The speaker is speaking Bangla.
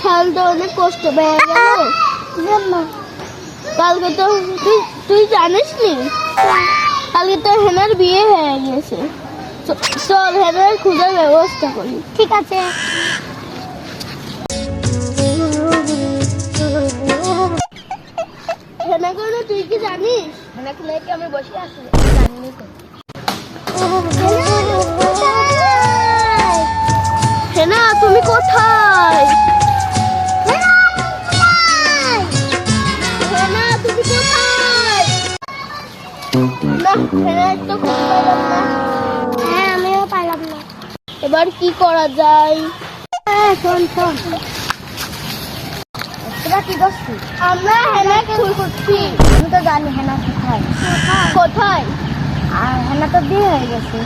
ছাল তো অনেক কষ্ট পেয়ে গেল। কালকে তো তুই তুই জানিস নি? কালকে তো হেনার বিয়ে হয়ে গেছে। চল হেনার খুঁজার ব্যবস্থা করি। ঠিক আছে। হেনা করে তুই কি জানিস? আমি বসে আছি। জানিনি হেনা তুমি কোথায়? তুমি না তো না। হ্যাঁ আমিও পারলাম না। এবার কি করা যায়? হ্যাঁ শোন শোন। তোরা কি করছিস আমরা হেনা খুঁজছি। আমি তো জানি হেনা কোথায়? কোথায়? আর হেনা তো বিয়ে হয়ে গেছে।